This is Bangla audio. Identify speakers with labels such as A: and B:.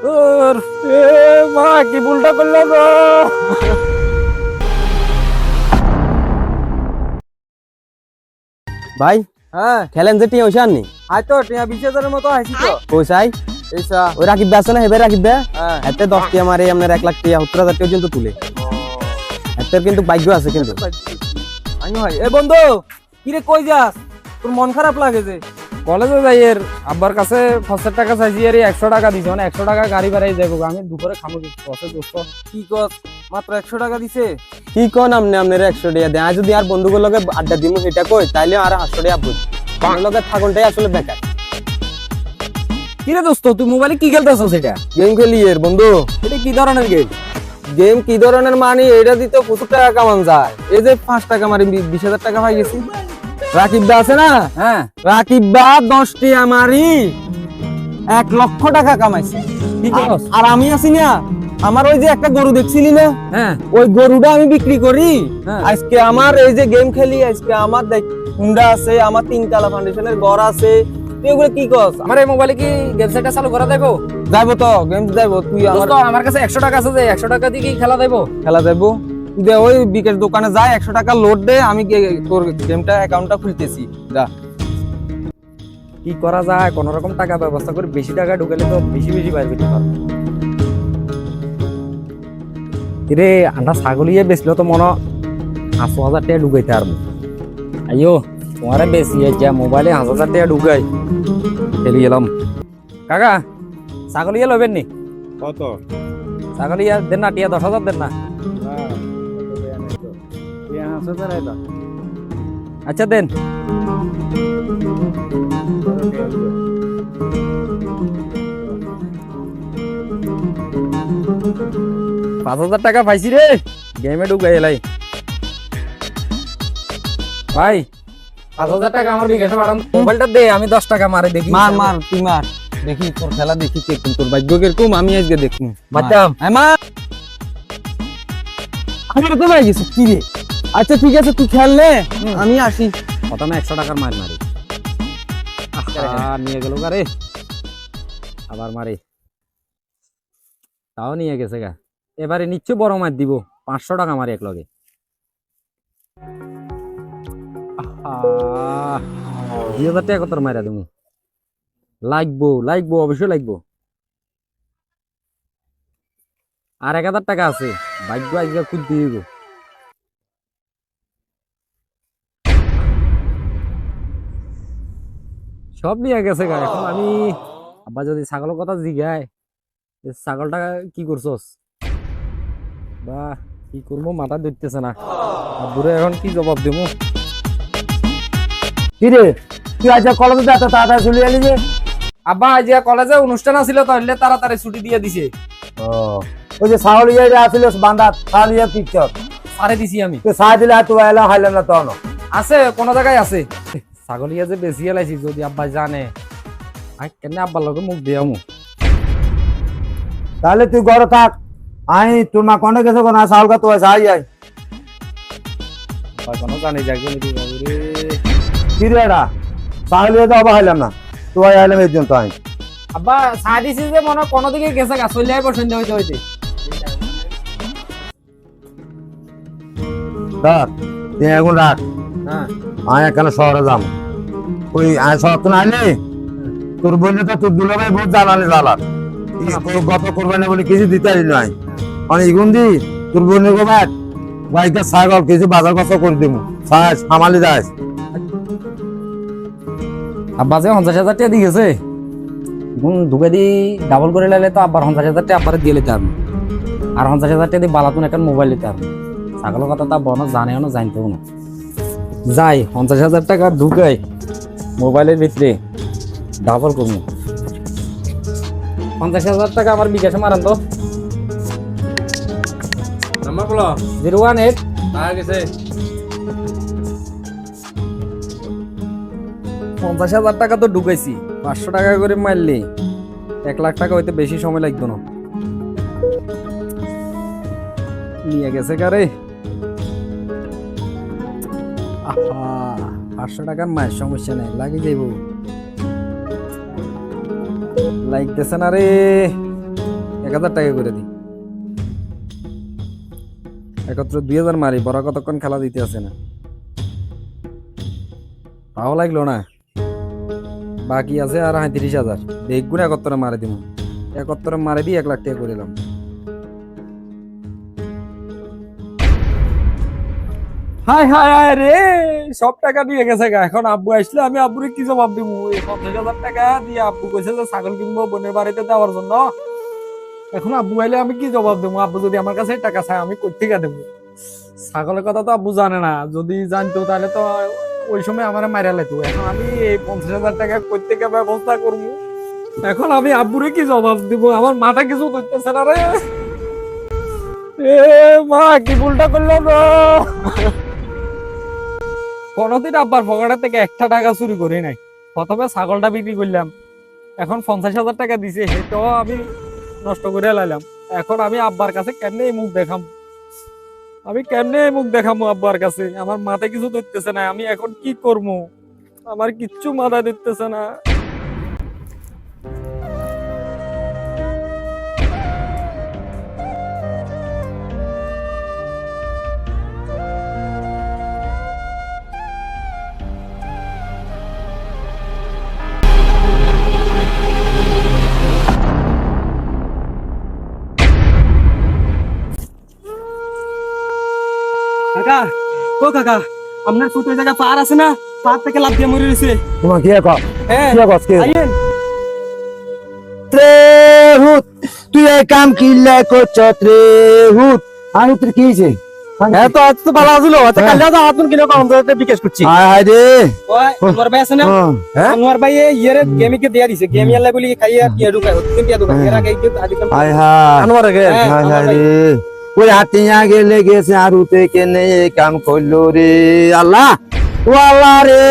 A: এ মা কি ভুলটা করলাম
B: ভাই
A: হ্যাঁ।
B: খেলেন যে টিয়া ওইসা আননি?
A: আই তো টিয়া বিশ হাজারের মতো আইছি তো।
B: পয়সাই
A: এইসা
B: ওই রাকিব আছে না হেবে রাকিব
A: হ্যাঁ।
B: এতে দশ টিয়া মারে আপনার এক লাখ টিয়া সত্তর হাজার টিয়া পর্যন্ত তুলে। এতে কিন্তু ভাগ্য আছে কিন্তু।
A: আমি ভাই এ বন্ধু কি রে কই যাস? তোর মন খারাপ লাগে যে? কলেজে যাই এর আব্বার কাছে পাঁচশো টাকা চাইছি এর একশো টাকা দিছে মানে একশো টাকা গাড়ি ভাড়াই যাব আমি দুপুরে খামো বসে দোস্ত। কি কর মাত্র একশো টাকা দিছে?
B: কি কোন আমনে আপনার একশো টিয়া দেয়? আর যদি আর বন্ধুগুলোর লগে আড্ডা দিমু সেটা কই? তাইলে আর আটশো টিয়া বুঝ। লগে থাকুনটাই আসলে বেকার।
A: কি রে দোস্ত তুই মোবাইলে কি খেলতেছ সেটা?
B: গেম খেলি এর বন্ধু।
A: এটা কি ধরনের গেম?
B: গেম কি ধরনের মানি? এটা দিতে প্রচুর টাকা কামান যায়। এই যে পাঁচ টাকা মারি বিশ হাজার টাকা পাই গেছি। রাকিব দা আছে না?
A: হ্যাঁ।
B: রাকিব দা দশটি আমারই। এক লক্ষ টাকা কামাইছে। আর- আমি আছি না। আমার ওই যে একটা গরু দেখছিলি না?
A: হ্যাঁ।
B: ওই গরুটা আমি বিক্রি করি।
A: হ্যাঁ।
B: আজকে আমার এই যে গেম খেলি আজকে আমার দেখ হুন্ডা আছে আমার তিনতলা ফাউন্ডেশনের ঘর আছে। তুই এগুলো কি কস?
A: আমার এই মোবাইলে কি গেম সেটটা চালু করা দেবো
B: যাইবো তো গেম যাইবো। তুই আমার
A: আমার কাছে একশো টাকা আছে যে একশো টাকা দিয়ে কি খেলা দেবো
B: খেলা তুই দে ওই বিকেল দোকানে যাই একশো টাকা লোড দে আমি গে- তোর গেমটা অ্যাকাউন্টটা খুলতেছি। যা।
A: কি করা যায়? কোন রকম টাকা ব্যবস্থা করে বেশি টাকা ঢুকালে তো বেশি বেশি বাইর করতে পারব। রে আন্ডা ছাগলিয়ে বেচলে তো মনে পাঁচশো হাজার টাকা ঢুকাইতে পারব। আইও তোমারে বেশি যা মোবাইলে পাঁচ হাজার টাকা ঢুকাই। খেলি এলাম কাকা ছাগলিয়ে লবেন নি?
C: কত?
A: ছাগলিয়া দেন না টিয়া দশ হাজার দেন না। আচ্ছা দেন পাঁচ হাজার টাকা পাইছি রে গেমে ঢুকাই এলাই ভাই পাঁচ হাজার টাকা আমার বিকাশে পাঠান মোবাইলটা দে আমি দশ টাকা মারে দেখি
B: মার মার তুই মার দেখি তোর খেলা দেখি কীরকম তোর ভাগ্য কীরকম আমি আজকে দেখুন
A: বাচ্চাম
B: হ্যাঁ মা আমার তো ভাই গেছে কি রে আচ্ছা ঠিক আছে তুই খেল নে। আমি আসি।
A: প্রথমে একশো টাকার মার। মারি নিয়ে গেল রে। আবার মারি। তাও নিয়ে গেছে গা। এবারে নিশ্চয় বড় মাছ দিব। পাঁচশো টাকা মারি এক লগে। দুই হাজার টাকা কত মারা দেবো লাগবো লাগবো অবশ্যই লাগবো। আর এক হাজার টাকা আছে। ভাগ্য আজকে খুব দিয়ে দিব সব নিয়ে গেছে গা এখন আমি আব্বা যদি ছাগলের কথা জিগায় ছাগলটা কি করছস? বা কি করব মাথা ধরতেছে না। আব্বুরে এখন কি জবাব দেবো
C: কিরে তুই আজ কলেজে যা তাড়াতাড়ি চলে এলি যে?
A: আব্বা আজ কলেজে অনুষ্ঠান আছিল তাহলে তাড়াতাড়ি ছুটি দিয়ে দিছে।
C: ওই যে সাহলিয়া আসলে বান্দা সাহলিয়া পিকচার
A: সারে দিছি আমি।
C: সাহ দিলে আর তুই এলাম হাইলাম না তখন
A: আছে কোন জায়গায় আছে। ছাগলিয়া যে বেশি এলাইছি যদি আব্বা জানে। আই কেন আব্বার লগে মুখ দিয়ে আমু
C: তাহলে তুই ঘরে থাক। আই তোর মা কোনে গেছে কোন সাহল কা সাহ যাই
A: আব্বা কোনো জানে যাকে নাকি
C: কি রে এটা সাহলিয়া তো আবার হাইলাম না। তুই আইলাম এই জন্য তো আই।
A: আব্বা সাই দিছি যে মনে কোনো দিকে গেছে গা চলে আইব সন্ধ্যা হইতে হইতে।
C: ধর তুই এখন রাখ।
A: হ্যাঁ।
C: আয় এখানে শহরে যাম। ওই আয় শহর তো না? আইলে তোর বললে তো তোর বহুত জ্বালানি জ্বালা গত করবে বলে কিছু নাই। মানে দি তোর বোনের গো ভাই বাইকে ছাগল, কিছু বাজার করে দিব সাজ সামালি
A: আব্বা যে পঞ্চাশ হাজার টাকা গেছে দি ডাবল করে লাইলে তো আব্বার পঞ্চাশ হাজার টাকা আব্বারে দিয়ে নিতে আর পঞ্চাশ হাজার বালাতুন একটা মোবাইল নিতে ছাগলের কথা তা বনো জানেও না, জানতেও না। যাই, পঞ্চাশ হাজার টাকা ঢুকাই। মোবাইলের ভিতরে ডাবল করব। পঞ্চাশ হাজার টাকা আমার বিকাশে মারান তো।
B: নাম্বার বলো।
A: Zero one eight.
B: গেছে।
A: পঞ্চাশ হাজার টাকা তো ঢুকাইছি। পাঁচশো টাকা করে মারলি। এক লাখ টাকা হইতে বেশি সময় লাগতো না। নিয়ে গেছে কারে? আহা। পাঁচশো টাকার মায়ের সমস্যা নেই, লাগি যাইব। লাগতেছে না রে? এক হাজার টাকা করে দিই একত্র দুই হাজার মারি, বড় কতক্ষণ খেলা দিতে আসে না? তাও লাগল না। বাকি আছে আর পঁয়ত্রিশ হাজার। দেখগুণ একত্রে মারে দিব একত্রে মারে দিয়ে এক লাখ টাকা করে দিলাম। হাই হাই হাই রে, সব টাকা দিয়ে গেছে গা। এখন আব্বু আসলে আমি আব্বুরে কি জবাব দিব এই পঞ্চাশ হাজার টাকা দিয়ে আব্বু কইছে যে ছাগল কিনবো বোনের বাড়িতে দেওয়ার জন্য। এখন আব্বু আইলে আমি কি জবাব দেবো আব্বু যদি আমার কাছে টাকা চায়, আমি কই থেকে দেবো ছাগলের কথা তো আব্বু জানে না। যদি জানতো তাহলে তো ওই সময় আমার মারা লাইতো। এখন আমি এই পঞ্চাশ হাজার টাকা কই ব্যবস্থা করব এখন আমি আব্বুরে কি জবাব দিব? আমার মাথা কিছু করতেছে না রে। এ মা, কি ভুলটা করলাম না কোনোদিন আব্বার পকেটের থেকে একটা টাকা চুরি করি নাই। প্রথমে ছাগলটা বিক্রি করলাম। এখন পঞ্চাশ হাজার টাকা দিছে, সেটাও আমি নষ্ট করে লাইলাম এখন আমি আব্বার কাছে কেমনে এই মুখ দেখাম? আমি কেমনে এই মুখ দেখামো আব্বার কাছে? আমার মাথায় কিছু ধরতেছে না, আমি এখন কি করব আমার কিচ্ছু মাথায় ধরতেছে না। ও কাকা আপনার ফুটো জায়গা পার আছে না? পার থেকে লাভ দিয়ে মরে রয়েছে
C: তোমার কি কর
A: হ্যাঁ
C: কি কর কি
A: আইয়েন।
C: ত্রেহুত তুই এই কাম কিল্লা করছ ত্রেহুত। আমি তোর কি হয়েছে?
A: হ্যাঁ তো আজ তো ভালো আছিল। আচ্ছা কাল যাও আপনি কিলো কম দামে বিকাশ করছি।
C: হায় হায় রে
A: ওই আনোয়ার ভাই আছে না?
C: হ্যাঁ।
A: আনোয়ার ভাই এই ইয়েরে গেমিকে দিয়া দিছে। গেম ইয়াল্লা বলি খাইয়া টিয়া ঢুকায়। হচ্ছে টিয়া ঢুকায়। এর আগে ইজ্জত আদিকাল
C: হায় হায়।
A: আনোয়ার আগে।
C: হায় হায় রে। ওই গেলে গেছে আর কেনে কাম করল রে। আল্লাহ ও আল্লাহ রে।